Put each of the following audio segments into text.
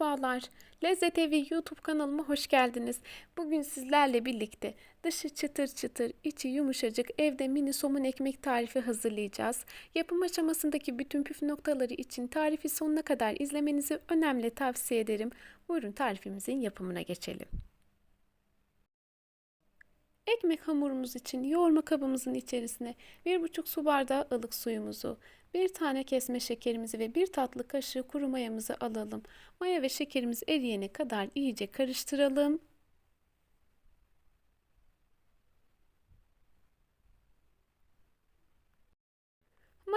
Merhabalar. Lezzet Evi YouTube kanalıma hoş geldiniz. Bugün sizlerle birlikte dışı çıtır çıtır, içi yumuşacık evde mini somun ekmek tarifi hazırlayacağız. Yapım aşamasındaki bütün püf noktaları için tarifi sonuna kadar izlemenizi önemli tavsiye ederim. Buyurun tarifimizin yapımına geçelim. Ekmek hamurumuz için yoğurma kabımızın içerisine 1,5 su bardağı ılık suyumuzu, bir tane kesme şekerimizi ve bir tatlı kaşığı kuru mayamızı alalım. Maya ve şekerimiz eriyene kadar iyice karıştıralım.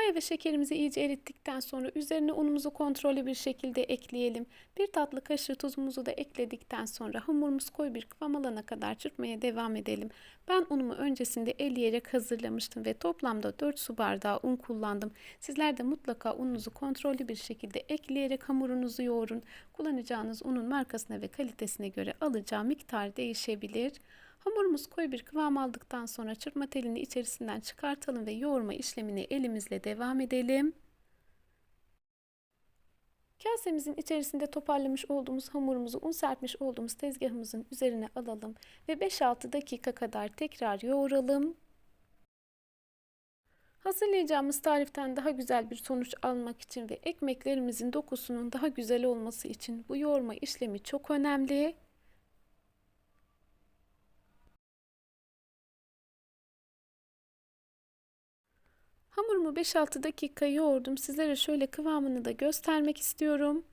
Maya ve şekerimizi iyice erittikten sonra üzerine unumuzu kontrollü bir şekilde ekleyelim. Bir tatlı kaşığı tuzumuzu da ekledikten sonra hamurumuz koyu bir kıvam alana kadar çırpmaya devam edelim. Ben unumu öncesinde eleyerek hazırlamıştım ve toplamda 4 su bardağı un kullandım. Sizler de mutlaka ununuzu kontrollü bir şekilde ekleyerek hamurunuzu yoğurun. Kullanacağınız unun markasına ve kalitesine göre alacağı miktar değişebilir. Hamurumuz koyu bir kıvam aldıktan sonra çırpma telini içerisinden çıkartalım ve yoğurma işlemine elimizle devam edelim. Kasemizin içerisinde toparlamış olduğumuz hamurumuzu un serpmiş olduğumuz tezgahımızın üzerine alalım ve 5-6 dakika kadar tekrar yoğuralım. Hazırlayacağımız tariften daha güzel bir sonuç almak için ve ekmeklerimizin dokusunun daha güzel olması için bu yoğurma işlemi çok önemli. Hamurumu 5-6 dakika yoğurdum. Sizlere şöyle kıvamını da göstermek istiyorum.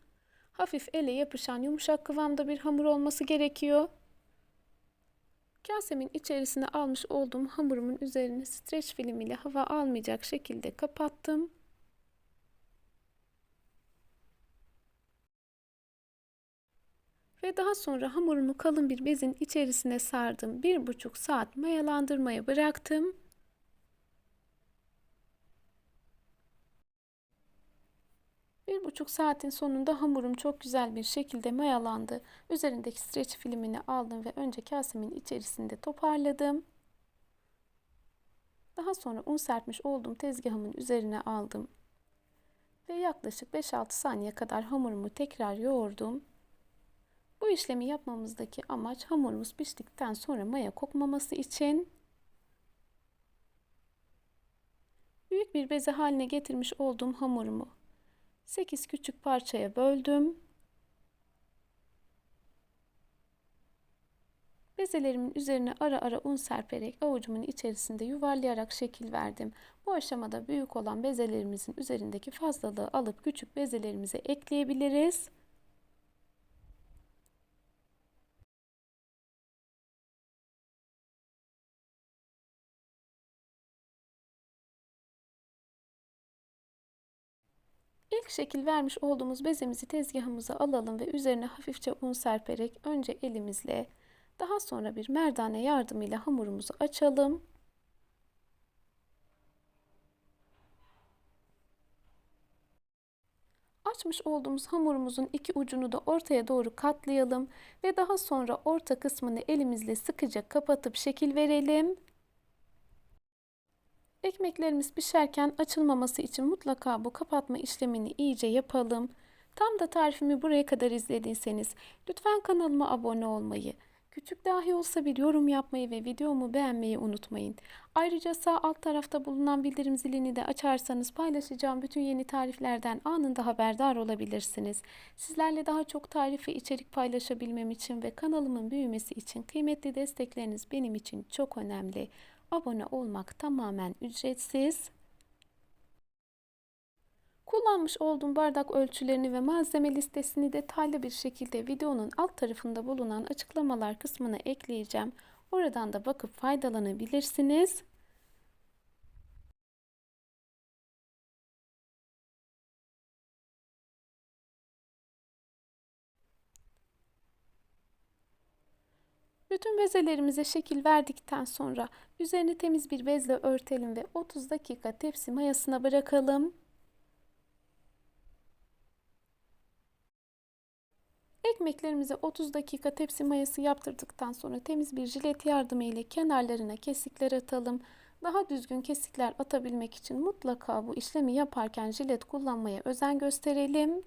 Hafif ele yapışan yumuşak kıvamda bir hamur olması gerekiyor. Kasemin içerisine almış olduğum hamurumun üzerine streç film ile hava almayacak şekilde kapattım. Ve daha sonra hamurumu kalın bir bezin içerisine sardım. Bir buçuk saat mayalandırmaya bıraktım. Bir buçuk saatin sonunda hamurum çok güzel bir şekilde mayalandı. Üzerindeki streç filmini aldım ve önce kasemin içerisinde toparladım. Daha sonra un serpmiş olduğum tezgahımın üzerine aldım. Ve yaklaşık 5-6 saniye kadar hamurumu tekrar yoğurdum. Bu işlemi yapmamızdaki amaç hamurumuz piştikten sonra maya kokmaması için büyük bir beze haline getirmiş olduğum hamurumu 8 küçük parçaya böldüm. Bezelerimin üzerine ara ara un serperek avucumun içerisinde yuvarlayarak şekil verdim. Bu aşamada büyük olan bezelerimizin üzerindeki fazlalığı alıp küçük bezelerimize ekleyebiliriz. İlk şekil vermiş olduğumuz bezemizi tezgahımıza alalım ve üzerine hafifçe un serperek önce elimizle daha sonra bir merdane yardımıyla hamurumuzu açalım. Açmış olduğumuz hamurumuzun iki ucunu da ortaya doğru katlayalım ve daha sonra orta kısmını elimizle sıkıca kapatıp şekil verelim. Ekmeklerimiz pişerken açılmaması için mutlaka bu kapatma işlemini iyice yapalım. Tam da tarifimi buraya kadar izlediyseniz lütfen kanalıma abone olmayı, küçük dahi olsa bir yorum yapmayı ve videomu beğenmeyi unutmayın. Ayrıca sağ alt tarafta bulunan bildirim zilini de açarsanız paylaşacağım bütün yeni tariflerden anında haberdar olabilirsiniz. Sizlerle daha çok tarif ve içerik paylaşabilmem için ve kanalımın büyümesi için kıymetli destekleriniz benim için çok önemli. Abone olmak tamamen ücretsiz. Kullanmış olduğum bardak ölçülerini ve malzeme listesini detaylı bir şekilde videonun alt tarafında bulunan açıklamalar kısmına ekleyeceğim. Oradan da bakıp faydalanabilirsiniz. Bütün bezelerimize şekil verdikten sonra üzerini temiz bir bezle örtelim ve 30 dakika tepsi mayasına bırakalım. Ekmeklerimize 30 dakika tepsi mayası yaptırdıktan sonra temiz bir jilet yardımı ile kenarlarına kesikler atalım. Daha düzgün kesikler atabilmek için mutlaka bu işlemi yaparken jilet kullanmaya özen gösterelim.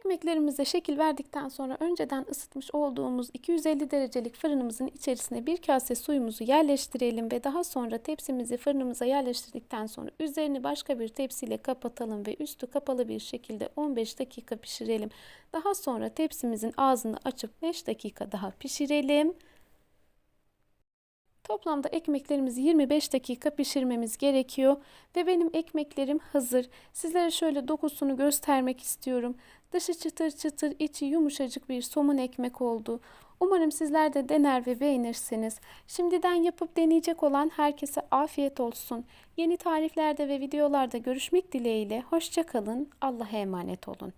Ekmeklerimize şekil verdikten sonra önceden ısıtmış olduğumuz 250 derecelik fırınımızın içerisine bir kase suyumuzu yerleştirelim ve daha sonra tepsimizi fırınımıza yerleştirdikten sonra üzerini başka bir tepsiyle kapatalım ve üstü kapalı bir şekilde 15 dakika pişirelim. Daha sonra tepsimizin ağzını açıp 5 dakika daha pişirelim. Toplamda ekmeklerimizi 25 dakika pişirmemiz gerekiyor ve benim ekmeklerim hazır. Sizlere şöyle dokusunu göstermek istiyorum. Dışı çıtır çıtır, içi yumuşacık bir somun ekmek oldu. Umarım sizler de dener ve beğenirsiniz. Şimdiden yapıp deneyecek olan herkese afiyet olsun. Yeni tariflerde ve videolarda görüşmek dileğiyle. Hoşçakalın. Allah'a emanet olun.